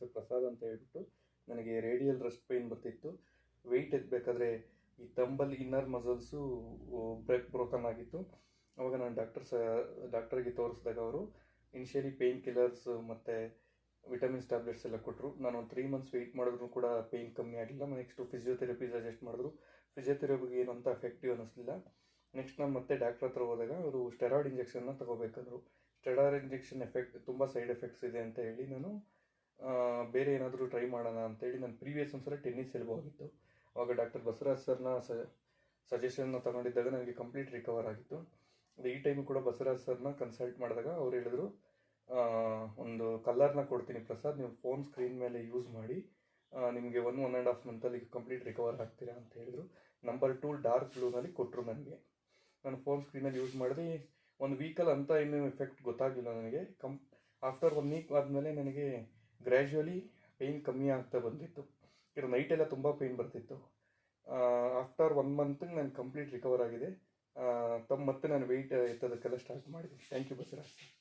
ಹೆಸರು ಪ್ರಸಾದ್ ಅಂತ ಹೇಳ್ಬಿಟ್ಟು ನನಗೆ ರೇಡಿಯಲ್ ರೆಸ್ಟ್ ಪೇಯ್ನ್ ಬರ್ತಿತ್ತು. ವೆಯ್ಟ್ ಎತ್ತಬೇಕಾದ್ರೆ ಈ ತಂಬಲ್ ಇನ್ನರ್ ಮಸಲ್ಸು ಬ್ರೇಕ್ ಬ್ರೋಕನ್ ಆಗಿತ್ತು. ಅವಾಗ ನಾನು ಡಾಕ್ಟರ್ ಸ ಡಾಕ್ಟರ್ಗೆ ತೋರಿಸಿದಾಗ ಅವರು ಇನಿಷಿಯಲಿ ಪೇಯ್ನ್ ಕಿಲ್ಲರ್ಸ್ ಮತ್ತು ವಿಟಮಿನ್ಸ್ ಟ್ಯಾಬ್ಲೆಟ್ಸ್ ಎಲ್ಲ ಕೊಟ್ಟರು ನಾನು ಒಂದು ತ್ರೀ ಮಂತ್ಸ್ ವೆಯ್ಟ್ ಮಾಡಿದ್ರು ಕೂಡ ಪೇಯ್ನ್ ಕಮ್ಮಿ ಆಗಲಿಲ್ಲ ನೆಕ್ಸ್ಟು ಫಿಸಿಯೋಥೆರಪಿ ಸಜೆಸ್ಟ್ ಮಾಡಿದ್ರು. ಫಿಸಿಯೋಥೆರಪಿಗೆ ಏನು ಅಂತ ಎಫೆಕ್ಟಿವ್ ಅನ್ನಿಸ್ಲಿಲ್ಲ. ನೆಕ್ಸ್ಟ್ ನಾನು ಮತ್ತೆ ಡಾಕ್ಟ್ರ್ ಹತ್ರ ಹೋದಾಗ ಅವರು ಸ್ಟೆರಾಯ್ಡ್ ಇಂಜೆಕ್ಷನ್ನ ತಗೋಬೇಕಂದ್ರು. ಸ್ಟೆರಾಯ್ಡ್ ಇಂಜೆಕ್ಷನ್ ಎಫೆಕ್ಟ್ ತುಂಬ ಸೈಡ್ ಎಫೆಕ್ಟ್ಸ್ ಇದೆ ಅಂತ ಹೇಳಿ ನಾನು ಬೇರೆ ಏನಾದರೂ ಟ್ರೈ ಮಾಡೋಣ ಅಂತೇಳಿ ನಾನು ಪ್ರೀವಿಯಸ್ ಒಂದ್ಸಲ ಟೆನ್ನಿಸ್ ಎಲ್ಬೋ ಆಗಿತ್ತು. ಅವಾಗ ಡಾಕ್ಟರ್ ಬಸವರಾಜ್ ಸರ್ನ ಸಜೆಷನ್ನ ತಗೊಂಡಿದ್ದಾಗ ನನಗೆ ಕಂಪ್ಲೀಟ್ ರಿಕವರ್ ಆಗಿತ್ತು. ಈ ಟೈಮು ಕೂಡ ಬಸವರಾಜ್ ಸರ್ನ ಕನ್ಸಲ್ಟ್ ಮಾಡಿದಾಗ ಅವ್ರು ಹೇಳಿದ್ರು ಒಂದು ಕಲರ್ನ ಕೊಡ್ತೀನಿ ಪ್ರಸಾದ್, ನೀವು ಫೋನ್ ಸ್ಕ್ರೀನ್ ಮೇಲೆ ಯೂಸ್ ಮಾಡಿ ನಿಮಗೆ ಒನ್ ಒನ್ ಆ್ಯಂಡ್ ಹಾಫ್ ಮಂತಲ್ಲಿ ಕಂಪ್ಲೀಟ್ ರಿಕವರ್ ಆಗ್ತೀರಾ ಅಂತ ಹೇಳಿದ್ರು. ನಂಬರ್ ಟೂ ಡಾರ್ಕ್ ಬ್ಲೂನಲ್ಲಿ ಕೊಟ್ಟರು ನನಗೆ. ನಾನು ಫೋನ್ ಸ್ಕ್ರೀನಲ್ಲಿ ಯೂಸ್ ಮಾಡಿದೆ. ಒಂದು ವೀಕಲ್ಲಿ ಅಂತ ಇನ್ನೂ ಎಫೆಕ್ಟ್ ಗೊತ್ತಾಗಲಿಲ್ಲ ನನಗೆ. ಕಂಪ್ ಆಫ್ಟರ್ ಒನ್ ವೀಕ್ ಆದಮೇಲೆ ನನಗೆ ಗ್ರ್ಯಾಜುವಲಿ ಪೈನ್ ಕಮ್ಮಿ ಆಗ್ತಾ ಬಂದಿತ್ತು. ಇದು ನೈಟೆಲ್ಲ ತುಂಬ ಪೇಯ್ನ್ ಬರ್ತಿತ್ತು. ಆಫ್ಟರ್ ಒನ್ ಮಂತ್ಗೆ ನಾನು ಕಂಪ್ಲೀಟ್ ರಿಕವರ್ ಆಗಿದೆ. ತಮ್ಮ ಮತ್ತೆ ನಾನು ವೆಯ್ಟ್ ಎತ್ತೋದಕ್ಕೆಲ್ಲ ಸ್ಟಾರ್ಟ್ ಮಾಡಿದೆ ಥ್ಯಾಂಕ್ ಯು ಬಸವರಾಜ್